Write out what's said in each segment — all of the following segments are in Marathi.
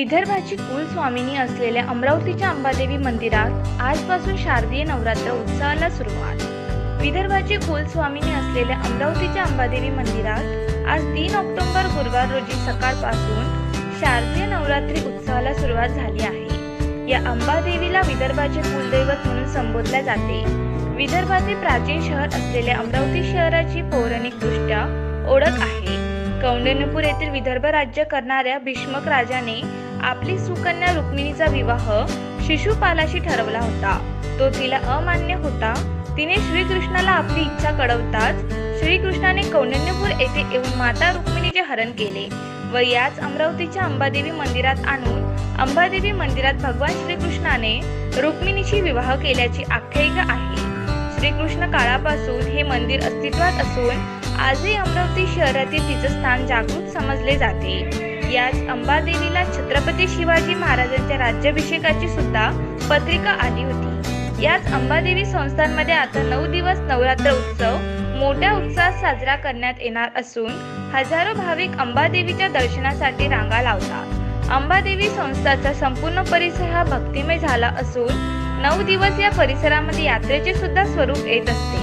विदर्भाची कुलस्वामिनी असलेल्या अमरावतीच्या अंबादेवी मंदिरात आजपासून शारदीय नवरात्र उत्सवाला सुरुवात. विदर्भाची कुलस्वामिनी असलेल्या अमरावतीच्या अंबादेवी मंदिरात आज तीन ऑक्टोबर गुरुवार रोजी सकाळपासून शारदीय नवरात्री उत्सवाला सुरुवात झाली आहे. या अंबादेवीला विदर्भाचे कुलदैवत म्हणून संबोधले जाते. विदर्भाचे प्राचीन शहर असलेल्या अमरावती शहराची पौराणिकदृष्ट्या ओळख आहे. कौंडण्यपूर येथील विदर्भ राज्य करणाऱ्या भीष्मक राजाने आपली सुकन्या रुक्मिणीचा विवाह शिशुपालाशी ठरवला होता. तो तिला अमान्य होता. तिने श्रीकृष्णाला आपली इच्छा कळवताच श्रीकृष्णाने कौंडण्यपूर येथे येऊन माता रुक्मिणीचे हरण केले. व याच अमरावतीच्या अंबादेवी मंदिरात आणून अंबादेवी मंदिरात भगवान श्रीकृष्णाने रुक्मिणीशी विवाह केल्याची आख्यायिका आहे. श्रीकृष्ण काळापासून हे मंदिर अस्तित्वात असून आजही अमरावती शहरातील तिचं स्थान जागृत समजले जाते. याच अंबादेवीला छत्रपती शिवाजी महाराजांच्या राज्याभिषेकाची सुद्धा पत्रिका आली होती. याच अंबादेवी संस्थांमध्ये आता नऊ दिवस नवरात्र उत्सव मोठ्या उत्साहात साजरा करण्यात येणार असून हजारो भाविक अंबादेवीच्या दर्शनासाठी रांगा लावतात. अंबादेवी संस्थाचा संपूर्ण परिसर हा भक्तिमय झाला असून नऊ दिवस या परिसरामध्ये यात्रेचे सुद्धा स्वरूप येत असते.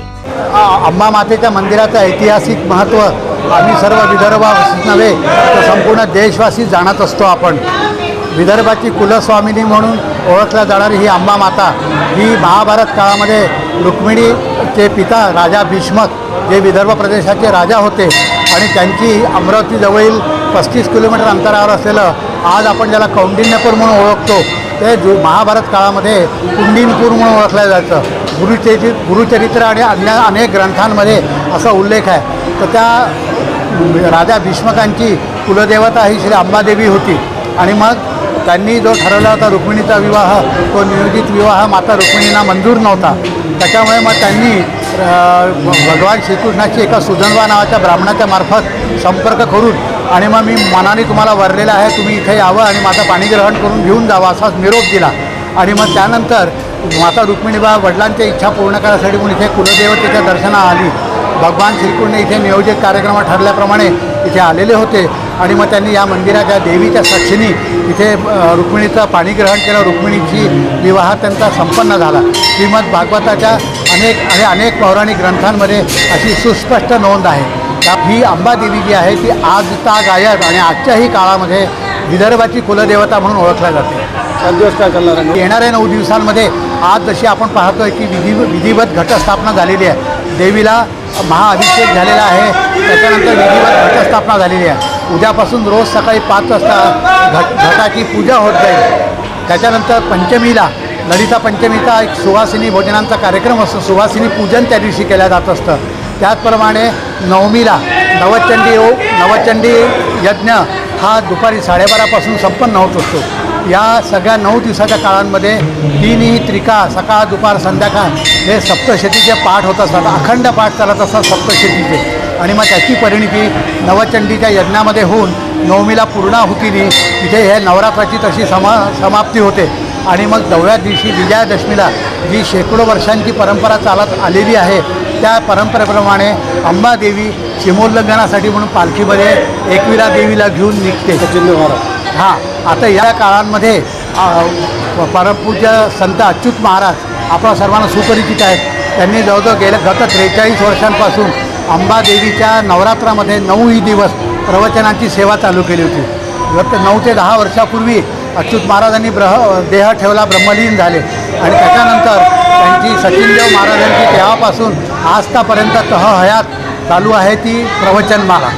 अंबा मातेच्या मंदिराचं ऐतिहासिक महत्त्व आम्ही सर्व विदर्भास नव्हे तर संपूर्ण देशवासी जाणत असतो आपण. विदर्भाची कुलस्वामिनी म्हणून ओळखल्या जाणारी ही अंबा माता ही महाभारत काळामध्ये रुक्मिणीचे पिता राजा भीष्मक जे विदर्भ प्रदेशाचे राजा होते आणि त्यांची अमरावतीजवळील पस्तीस किलोमीटर अंतरावर असलेलं आज आपण ज्याला कौंडिन्यपूर म्हणून ओळखतो ते जु महाभारत काळामध्ये कुंडिनपूर म्हणून ओळखलं जायचं. गुरुचरित्र गुरुचरित्र आणि अन्य अनेक ग्रंथांमध्ये असा उल्लेख आहे. तर त्या राजा भीष्मकांची कुलदेवता ही श्री अंबादेवी होती. आणि मग त्यांनी जो ठरवला होता रुक्मिणीचा विवाह तो नियोजित विवाह माता रुक्मिणींना मंजूर नव्हता. त्याच्यामुळे मग त्यांनी भगवान श्रीकृष्णाची एका सुजनवा नावाच्या ब्राह्मणाच्या मार्फत संपर्क करून आणि मग मी मनाने तुम्हाला वरलेलं आहे तुम्ही इथे यावं आणि माझं पाणी ग्रहण करून घेऊन जावं असाच निरोप दिला. आणि मग त्यानंतर माता रुक्मिणीबा वडिलांच्या इच्छा पूर्ण करण्यासाठी म्हणून इथे कुलदेवतेच्या दर्शना आली. भगवान श्रीकृष्ण इथे नियोजित कार्यक्रम ठरल्याप्रमाणे इथे आलेले होते. आणि मग त्यांनी या मंदिराच्या देवीच्या साक्षीने इथे अ, रुक्मिणीचं पाणीग्रहण केलं. रुक्मिणीची विवाह त्यांचा संपन्न झाला. श्रीमद भागवताच्या अनेक आणि अनेक पौराणिक ग्रंथांमध्ये अशी सुस्पष्ट नोंद आहे. त्या ही अंबादेवी जी आहे ती आजता गायब आणि आजच्याही काळामध्ये विदर्भाची कुलदेवता म्हणून ओळखल्या जाते. येणाऱ्या नऊ दिवसांमध्ये आज जशी आपण पाहतोय की विधी विधिवत घटस्थापना झालेली आहे देवीला महाअभिषेक झालेला आहे. त्याच्यानंतर विधिवत घटस्थापना झालेली आहे. उद्यापासून रोज सकाळी पाच वाजता घट घटाची पूजा होत जाईल. त्याच्यानंतर पंचमीला ललिता पंचमीचा एक सुवासिनी भोजनांचा कार्यक्रम असतो. सुवासिनी पूजन त्या दिवशी केलं जात असतं. त्याचप्रमाणे नवमीला नवचंडी नवचंडी यज्ञ हा दुपारी साडेबारापासून संपन्न होत असतो. या सगळ्या नऊ दिवसाच्या काळांमध्ये तिन्ही त्रिका सकाळ दुपार संध्याकाळ हे सप्तशतीचे पाठ होत असतात. अखंड पाठ चालत असतात सप्तशतीचे. आणि मग त्याची परिणिती नवचंडीच्या यज्ञामध्ये होऊन नवमीला पूर्णाहुतीने तिथे हे नवरात्राची तशी समा समाप्ती होते. आणि मग नवव्या दिवशी विजयादशमीला जी शेकडो वर्षांची परंपरा चालत आलेली आहे त्या परंपरेप्रमाणे अंबादेवी सीमोल्लंघनासाठी म्हणून पालखीमध्ये एकविरा देवीला घेऊन निघते. महाराज हां. आता या काळांमध्ये परमपूज्य संत अच्युत महाराज आपल्या सर्वांना सुपरिचित आहेत. त्यांनी जवळजवळ गेल्या गत त्रेचाळीस वर्षांपासून अंबादेवीच्या नवरात्रामध्ये नऊही दिवस प्रवचनांची सेवा चालू केली होती. गत नऊ ते दहा वर्षापूर्वी अच्युत महाराजांनी ब्रह देह ठेवला ब्रह्मलीन झाले. आणि त्याच्यानंतर त्यांची सचिनदेव महाराजांची तेव्हापासून आजतापर्यंत तह हयात चालू आहे ती प्रवचनमाला.